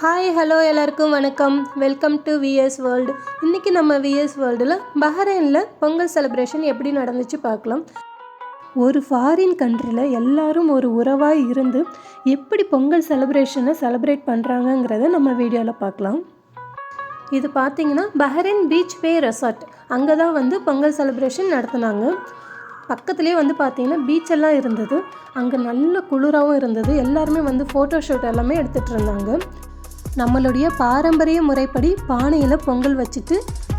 Hi hello எல்லாருக்கும் வணக்கம். Welcome to vs world இன்றைக்கி நம்ம விஎஸ் வேர்ல்டில் பஹ்ரைனில் பொங்கல் செலிப்ரேஷன் எப்படி நடந்துச்சு பார்க்கலாம். ஒரு ஃபாரின் கண்ட்ரியில் எல்லாரும் ஒரு உறவாக இருந்து எப்படி பொங்கல் செலிப்ரேஷனை செலிப்ரேட் பண்ணுறாங்கங்கிறத நம்ம வீடியோவில் பார்க்கலாம். இது பார்த்தீங்கன்னா பஹ்ரைன் பீச் பே ரெசார்ட் அங்கே தான் வந்து பொங்கல் செலிப்ரேஷன் நடத்துனாங்க. பக்கத்துலேயே வந்து பார்த்தீங்கன்னா பீச் எல்லாம் இருந்தது. அங்கே நல்ல குளிராகவும் இருந்தது. எல்லாருமே வந்து ஃபோட்டோ ஷூட் எல்லாமே எடுத்துகிட்டு இருந்தாங்க. நம்மளுடைய பாரம்பரிய முறைப்படி பானையில் பொங்கல் வச்சுட்டு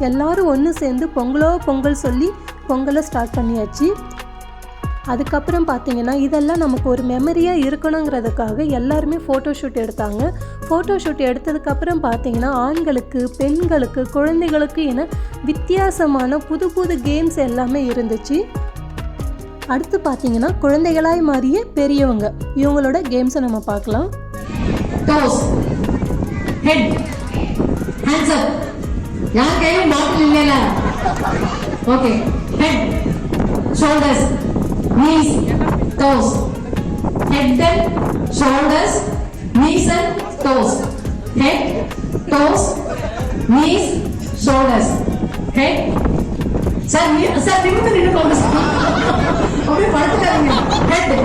எல்லாரும் ஒன்று சேர்ந்து பொங்கலோ பொங்கல் சொல்லி பொங்கலை ஸ்டார்ட் பண்ணியாச்சு. அதுக்கப்புறம் பார்த்தீங்கன்னா இதெல்லாம் நமக்கு ஒரு மெமரியாக இருக்கணுங்கிறதுக்காக எல்லாருமே ஃபோட்டோ ஷூட் எடுத்தாங்க. ஃபோட்டோ ஷூட் எடுத்ததுக்கப்புறம் பார்த்தீங்கன்னா ஆண்களுக்கு பெண்களுக்கு குழந்தைகளுக்கு என வித்தியாசமான புது புது கேம்ஸ் எல்லாமே இருந்துச்சு. அடுத்து பார்த்தீங்கன்னா குழந்தைகளாய் மாறிய பெரியவங்க. இவங்களோட கேம்ஸை நம்ம பார்க்கலாம். ஹெட் ஹேண்ட்ஸ் அப் யார் கையிலும் பாட்டில் இல்லைல okay head shoulders knees toes head and shoulders knees and toes head toes knees shoulders head sir sir நிமிந்து நின்று போங்க அப்படியே படுத்துக்காதீங்க head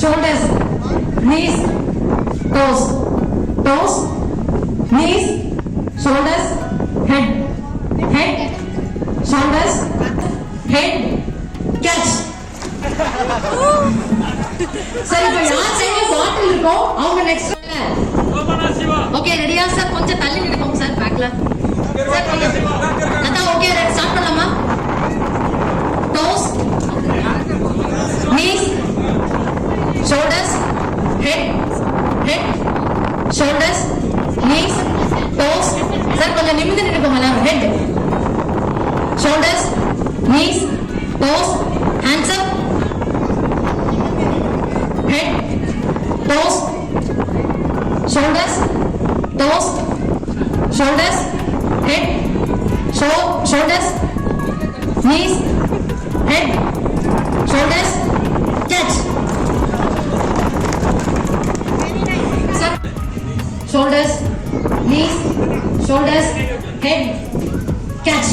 shoulders knees toes toes knees shoulders head head shoulders head catch சரி இப்போ யார் கையில பாட்டில் இருக்கோ அவங்க நெக்ஸ்ட் ஓகே ரெடியா சார் கொஞ்சம் தள்ளி நினைப்போம் சார் பேக்ல சார் அதான் ஓகே ஸ்டார்ட் பண்ணலாமா toes knees shoulders head head shoulders knees toes sir கொஞ்சம் நிமிர்ந்து நினைப்போம் எல்லாரும் head shoulders knees toes hands up head toes shoulders toes shoulders head show shoulders knees head shoulders catch sir shoulders knees shoulders head catch.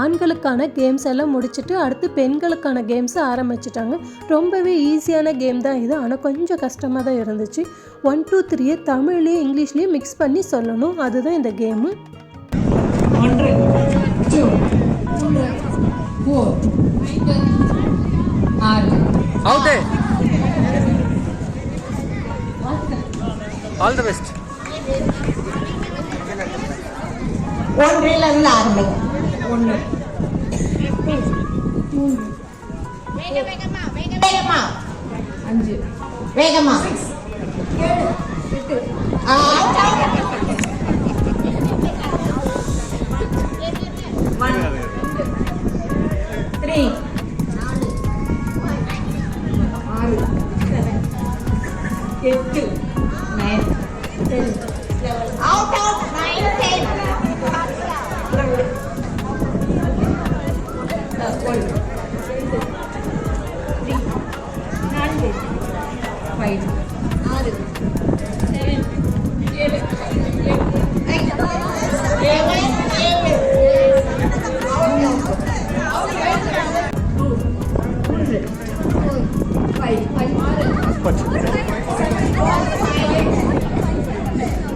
ஆண்களுக்கான games எல்லாம் முடிச்சுட்டு அடுத்து பெண்களுக்கான games ஆரம்பிச்சிட்டாங்க. ரொம்பவே ஈஸியான கேம் தான் இது. ஆனால் கொஞ்சம் கஷ்டமாக தான் இருந்துச்சு. ஒன் டூ த்ரீயை தமிழ்லேயும் இங்கிலீஷ்லேயும் மிக்ஸ் பண்ணி சொல்லணும். அதுதான் இந்த கேமு ஒன்று Out there. All the best. ஒன்றில் இருந்து ஆரம்பிங்க ஒன்று வேகமா. அஞ்சு. வேகமா. ஆ, எட்டு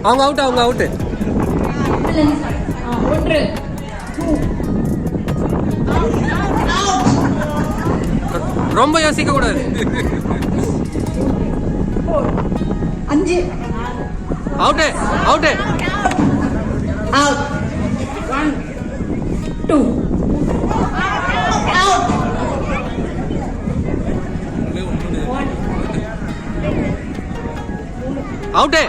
அவங்க அவுட் அவங்க அவுட் ஒன்று ரொம்ப யோசிக்க கூடாது. அஞ்சு. Out out out 1 2 out.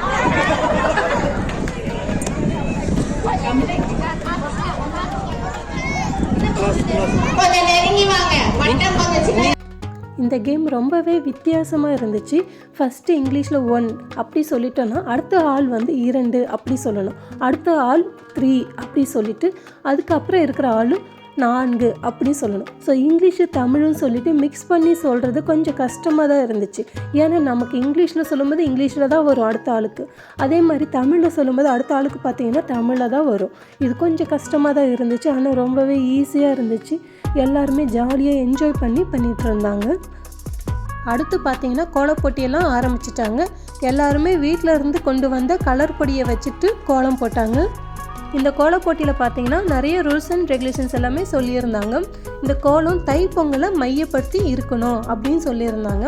இந்த கேம் ரொம்பவே வித்தியாசமாக இருந்துச்சு. ஃபஸ்ட்டு இங்கிலீஷில் ஒன் அப்படி சொல்லிட்டோன்னா அடுத்த ஆள் வந்து இரண்டு அப்படி சொல்லணும். அடுத்த ஆள் த்ரீ அப்படி சொல்லிட்டு அதுக்கப்புறம் இருக்கிற ஆளும் நான்கு அப்படி சொல்லணும். ஸோ இங்கிலீஷு தமிழும் சொல்லிட்டு மிக்ஸ் பண்ணி சொல்கிறது கொஞ்சம் கஷ்டமாக தான் இருந்துச்சு. ஏன்னா நமக்கு இங்கிலீஷில் சொல்லும்போது இங்கிலீஷில் தான் வரும் அடுத்த ஆளுக்கு. அதே மாதிரி தமிழில் சொல்லும்போது அடுத்த ஆளுக்கு பார்த்தீங்கன்னா தமிழில் தான் வரும். இது கொஞ்சம் கஷ்டமாக தான் இருந்துச்சு. ஆனால் ரொம்பவே ஈஸியாக இருந்துச்சு. எல்லாருமே ஜாலியாக என்ஜாய் பண்ணி பண்ணிகிட்டு இருந்தாங்க. அடுத்து பார்த்தீங்கன்னா கோலம் போட்டியெல்லாம் ஆரம்பிச்சிட்டாங்க. எல்லாருமே வீட்டில் இருந்து கொண்டு வந்த கலர் பொடியை வச்சுட்டு கோலம் போட்டாங்க. இந்த கோல போட்டியில் பார்த்தீங்கன்னா நிறைய ரூல்ஸ் அண்ட் ரெகுலேஷன்ஸ் எல்லாமே சொல்லியிருந்தாங்க. இந்த கோலம் தைப்பொங்கலை மையப்படுத்தி இருக்கணும் அப்படின்னு சொல்லியிருந்தாங்க.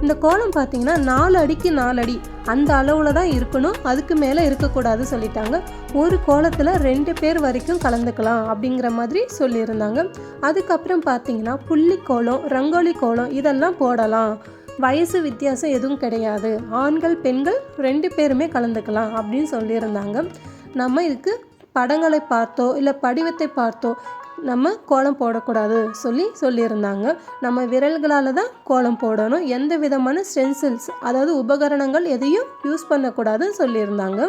இந்த கோலம் பார்த்தீங்கன்னா நாலு அடிக்கு நாலு அடி அந்த அளவில் தான் இருக்கணும். அதுக்கு மேலே இருக்கக்கூடாது சொல்லிட்டாங்க. ஒரு கோலத்தில் ரெண்டு பேர் வரைக்கும் கலந்துக்கலாம் அப்படிங்கிற மாதிரி சொல்லியிருந்தாங்க. அதுக்கப்புறம் பார்த்தீங்கன்னா புள்ளி கோலம் ரங்கோலி கோலம் இதெல்லாம் போடலாம். வயசு வித்தியாசம் எதுவும் கிடையாது. ஆண்கள் பெண்கள் ரெண்டு பேருமே கலந்துக்கலாம் அப்படின்னு சொல்லியிருந்தாங்க. நம்ம இதுக்கு படங்களை பார்த்தோ இல்லை படிவத்தை பார்த்தோ நம்ம கோலம் போடக்கூடாது சொல்லி சொல்லியிருந்தாங்க. நம்ம விரல்களால் தான் கோலம் போடணும். எந்த விதமான ஸ்டென்சில்ஸ் அதாவது உபகரணங்கள் எதையும் யூஸ் பண்ணக்கூடாதுன்னு சொல்லியிருந்தாங்க.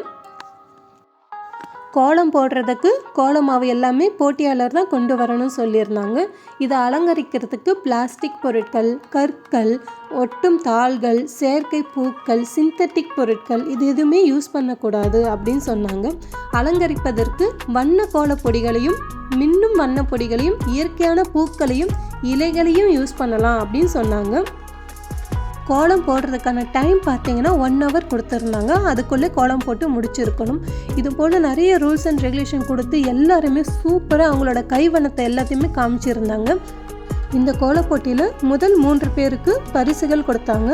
கோலம் போடுறதுக்கு கோலம் மாவு எல்லாமே போட்டியாளர் தான் கொண்டு வரணும்னு சொல்லியிருந்தாங்க. இதை அலங்கரிக்கிறதுக்கு பிளாஸ்டிக் பொருட்கள் கற்கள் ஒட்டும் தாள்கள் செயற்கை பூக்கள் சிந்தட்டிக் பொருட்கள் இது எதுவுமே யூஸ் பண்ணக்கூடாது அப்படின்னு சொன்னாங்க. அலங்கரிப்பதற்கு வண்ண கோலப் பொடிகளையும் மின்னும் வண்ணப் பொடிகளையும் இயற்கையான பூக்களையும் இலைகளையும் யூஸ் பண்ணலாம் அப்படின்னு சொன்னாங்க. கோலம் போடுறதுக்கான டைம் பார்த்தீங்கன்னா ஒன் ஹவர் கொடுத்துருந்தாங்க. அதுக்குள்ளே கோலம் போட்டு முடிச்சிருக்கணும். இது போல் நிறைய ரூல்ஸ் அண்ட் ரெகுலேஷன் கொடுத்து எல்லாருமே சூப்பராக அவங்களோட கைவண்ணத்தை எல்லாத்தையுமே காமிச்சிருந்தாங்க. இந்த கோலப் போட்டியில் முதல் மூன்று பேருக்கு பரிசுகள் கொடுத்தாங்க.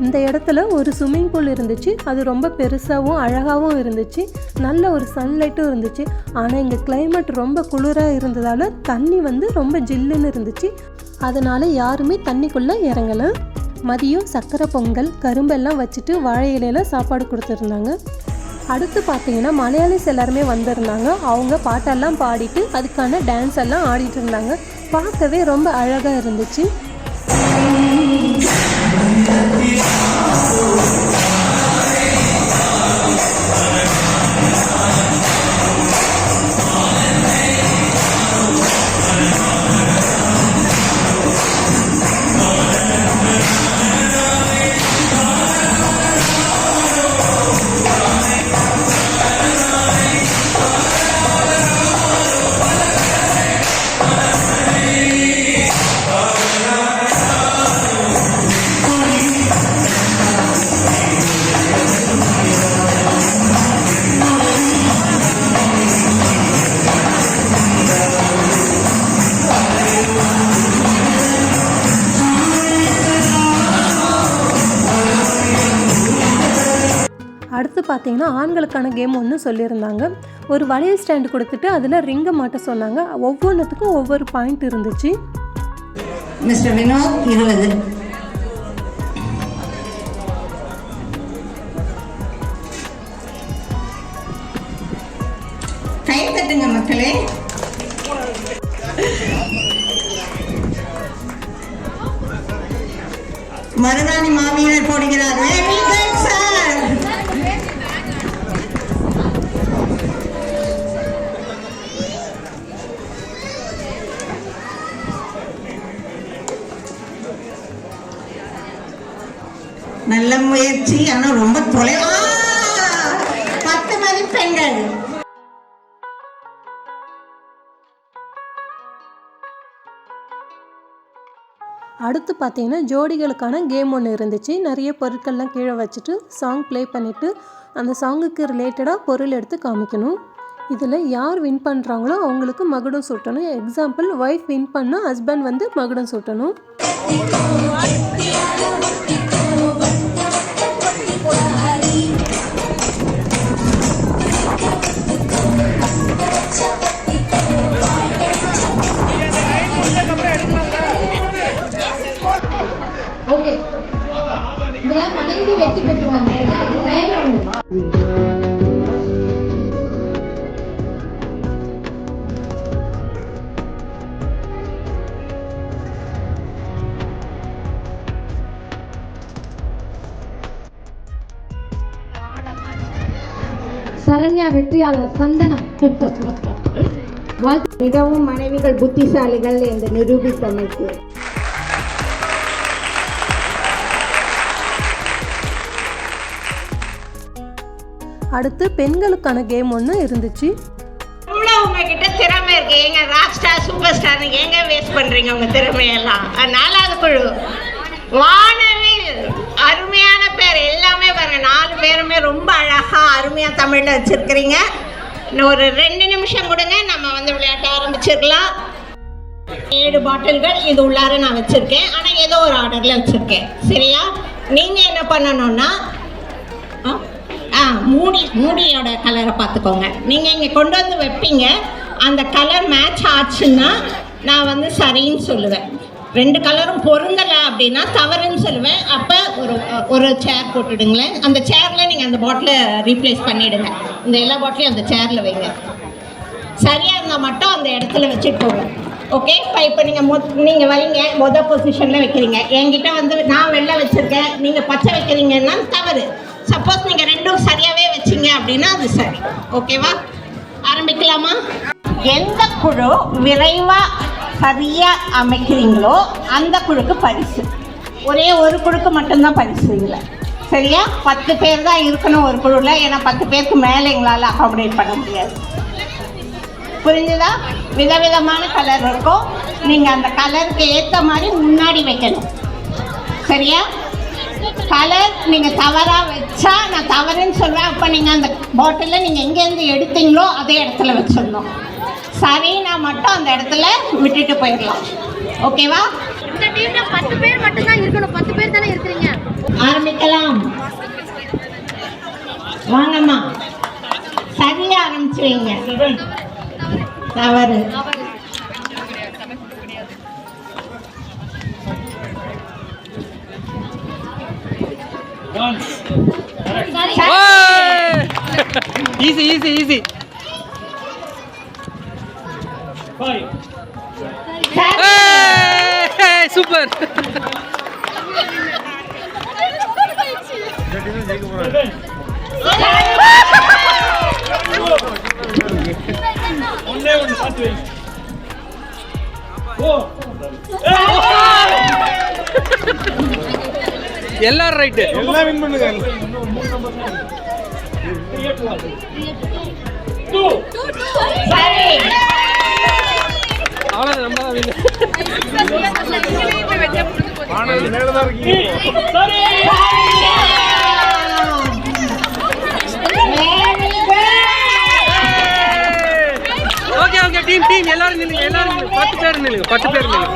இந்த இடத்துல ஒரு ஸ்விம்மிங் பூல் இருந்துச்சு. அது ரொம்ப பெருசாகவும் அழகாகவும் இருந்துச்சு. நல்ல ஒரு சன்லைட்டும் இருந்துச்சு. ஆனால் இங்கே கிளைமேட் ரொம்ப குளிராக இருந்ததால் தண்ணி வந்து ரொம்ப ஜில்லுன்னு இருந்துச்சு. அதனால் யாருமே தண்ணிக்குள்ளே இறங்கலை. மதியம் சக்கரை பொங்கல் கரும்பெல்லாம் வச்சுட்டு வாழை இலையெல்லாம் சாப்பாடு கொடுத்துருந்தாங்க. அடுத்து பார்த்தீங்கன்னா மலையாளிஸ் எல்லாருமே வந்திருந்தாங்க. அவங்க பாட்டெல்லாம் பாடிட்டு அதுக்கான டான்ஸ் எல்லாம் ஆடிட்டு இருந்தாங்க. பார்க்கவே ரொம்ப அழகாக இருந்துச்சு. அடுத்து பார்த்தீங்கன்னா ஆண்களுக்கான கேம் ஒன்று சொல்லியிருந்தாங்க. ஒரு வளையல் ஸ்டாண்டு கொடுத்துட்டு அதில் ரிங்கை மாட்ட சொன்னாங்க. ஒவ்வொன்றுத்துக்கும் ஒவ்வொரு பாயிண்ட் இருந்துச்சு. மிஸ்டர் வினோத் இருபது. கை தட்டுங்க மக்களே. மருதாணி மாமியார் போடுகிறார்கள். முயற்சி ஆனா ரொம்ப தொலைவா? பத்து மதிப்பெண்கள் அடுத்து பார்த்தீங்கன்னா ஜோடிகளுக்கான கேம் ஒன்று இருந்துச்சு. நிறைய பொருட்கள்லாம் கீழே வச்சுட்டு சாங் ப்ளே பண்ணிவிட்டு அந்த சாங்குக்கு ரிலேட்டடாக பொருள் எடுத்து காமிக்கணும். இதில் யார் வின் பண்ணுறாங்களோ அவங்களுக்கு மகுடம் சுட்டணும். எக்ஸாம்பிள் ஒய்ஃப் வின் பண்ணால் ஹஸ்பண்ட் வந்து மகுடம் சுட்டணும். மனைவி வெற்றி பெற்றுவாங்க சரண்யா வெற்றியாளர் சந்தனா மிகவும் மனைவிகள் புத்திசாலிகள் என்று நிரூபித்தமைக்கு. அடுத்து பெண்களுக்கான கேம் ஒன்று இருந்துச்சு. உங்ககிட்ட திறமை இருக்கு. ஏங்க ராக் ஸ்டார் சூப்பர் ஸ்டார் ஏங்க வேஸ்ட் பண்றீங்க உங்க திறமையெல்லாம்? நாலாவது குழு. வானவில் அருமையான பேர். எல்லாமே பாருங்க நாலு பேருமே ரொம்ப அழகா அருமையா தமிழ்ல வச்சிருக்கிறீங்க. ஒரு ரெண்டு நிமிஷம் கொடுங்க நம்ம வந்து விளையாட்ட ஆரம்பிச்சிடலாம். ஏழு பாட்டில்கள் இது உள்ளார நான் வச்சிருக்கேன். ஆனா ஏதோ ஒரு ஆர்டர்ல வச்சிருக்கேன். சரியா? நீங்க என்ன பண்ணணும்னா ஆ? மூடி மூடியோட கலரை பார்த்துக்கோங்க. நீங்கள் இங்கே கொண்டு வந்து வைப்பீங்க. அந்த கலர் மேட்ச் ஆச்சுன்னா நான் வந்து சரின்னு சொல்லுவேன். ரெண்டு கலரும் பொருந்தலை அப்படின்னா தவறுன்னு சொல்லுவேன். அப்போ ஒரு ஒரு சேர் போட்டுடுங்களேன். அந்த சேரில் நீங்கள் அந்த பாட்டிலை ரீப்ளேஸ் பண்ணிவிடுங்க இந்த எல்லா பாட்டிலையும் அந்த சேரில் வைங்க. சரியாக இருந்தால் மட்டும் அந்த இடத்துல வச்சுட்டு போங்க. ஓகே இப்போ இப்போ நீங்கள் மொ நீங்கள் வரீங்க மொதல் பொசிஷனில் வைக்கிறீங்க. என்கிட்ட வந்து நான் வெள்ளை வச்சுருக்கேன். நீங்கள் பச்சை வைக்கிறீங்கன்னா தவறு. சப்போஸ் நீங்கள் ரெண்டும் சரியாகவே வச்சீங்க அப்படின்னா அது சரி. ஓகேவா ஆரம்பிக்கலாமா? எந்த குழு விரைவாக சரியாக அமைக்கிறீங்களோ அந்த குழுக்கு பரிசு. ஒரே ஒரு குழுக்கு மட்டும்தான் பரிசு இல்லை. சரியா? பத்து பேர் தான் இருக்கணும் ஒரு குழுவில் ஏன்னா பத்து பேருக்கு மேலே எங்களால் அகாமடேட் பண்ண முடியாது. புரிஞ்சுதா? விதவிதமான கலர் இருக்கும். நீங்கள் அந்த கலருக்கு ஏற்ற மாதிரி முன்னாடி வைக்கணும். சரியா? கலர் நீங்கள் தவறாக வச்சா நான் தவறுன்னு சொல்வேன். அப்போ நீங்கள் அந்த பாட்டிலில் நீங்கள் எங்கேருந்து எடுத்தீங்களோ அதே இடத்துல வச்சிடணும். சரின்னா மட்டும் அந்த இடத்துல விட்டுட்டு போயிடலாம். ஓகேவா இந்த டீம்ல பத்து பேர் மட்டும் தான் இருக்கணும். பத்து பேர் தானே இருக்கிறீங்க? ஆரம்பிக்கலாம். வாங்கம்மா. சரியா ஆரம்பிச்சு வைங்க. தவறு. எல்லாரும் ரைட்டு. சரி. அவ்வளோதான் நம்ம தான் win. Okay okay team team எல்லாரும் நில்லுங்க எல்லாரும் நில்லுங்க. பத்து பேர் நில்லுங்க பத்து பேர் நில்லுங்க.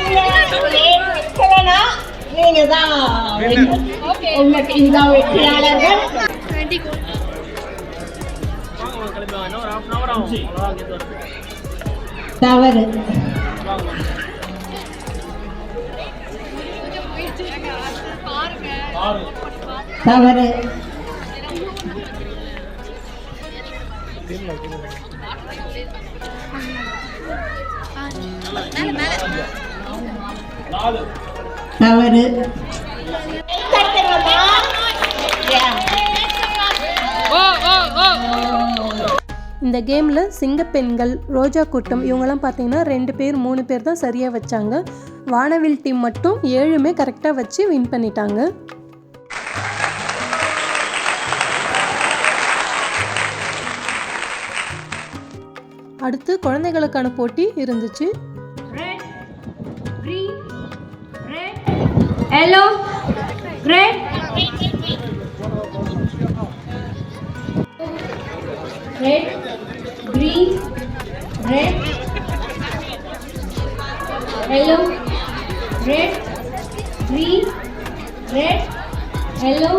நீங்க தான் உங்க டீம் தான் வெற்றியாளர்கள் தவறு. தவறு. தவறு. இந்த கேமில் சிங்கப்பெண்கள் ரோஜா கூட்டம் இவங்கெல்லாம் பார்த்தீங்கன்னா ரெண்டு பேர் மூணு பேர் தான் சரியாக வச்சாங்க. வானவில் டீம் மட்டும் ஏழுமே கரெக்டாக வச்சு வின் பண்ணிட்டாங்க. அடுத்து குழந்தைகளுக்கான போட்டி இருந்துச்சு Hello, red, green, red, hello,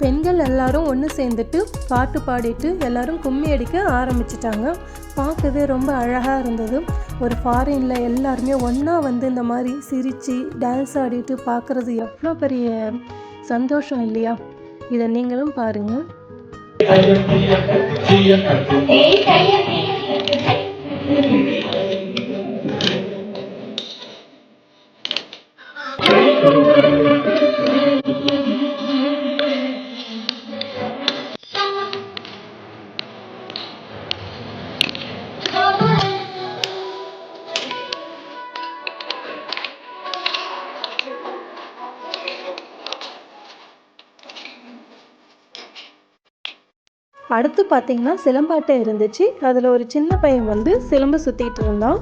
பெண்கள் எல்லாரும் ஒன்று சேர்ந்துட்டு பாட்டு பாடிட்டு எல்லாரும் கும்மி அடிக்க ஆரம்பிச்சிட்டாங்க. பார்க்கவே ரொம்ப அழகாக இருந்தது. ஒரு ஃபாரினில் எல்லாருமே ஒன்றா வந்து இந்த மாதிரி சிரித்து டான்ஸ் ஆடிட்டு பார்க்குறது எவ்வளோ பெரிய சந்தோஷம் இல்லையா? இதை நீங்களும் பாருங்கள் அடுத்து பார்த்தீங்கன்னா சிலம்பாட்டம் இருந்துச்சு. அதில் ஒரு சின்ன பையன் வந்து சிலம்பு சுற்றிட்டு இருந்தான்.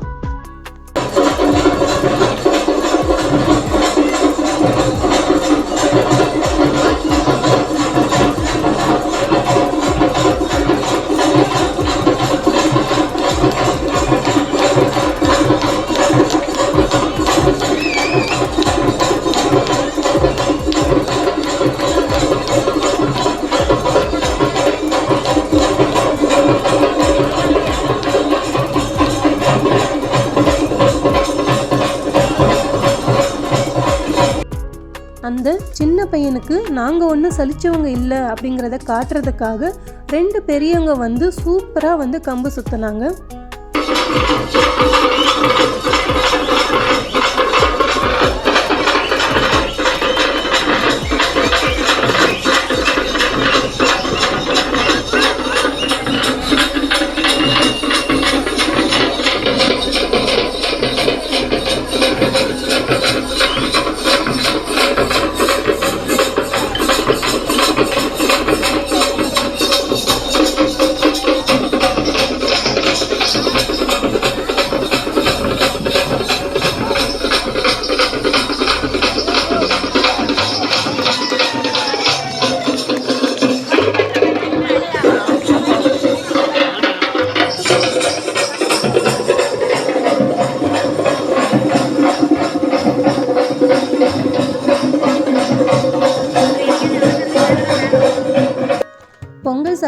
அந்த சின்ன பையனுக்கு நாங்கள் ஒன்றும் சலிச்சவங்க இல்லை அப்படிங்கிறத காட்டுறதுக்காக ரெண்டு பெரியவங்க வந்து சூப்பராக வந்து கம்பு சுற்றினாங்க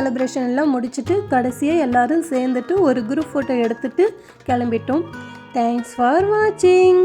செலப்ரேஷன் எல்லாம் முடிச்சுட்டு கடைசியாக எல்லாரும் சேர்ந்துட்டு ஒரு குரூப் ஃபோட்டோ எடுத்துட்டு கிளம்பிட்டோம். தேங்க்ஸ் ஃபார் வாட்சிங்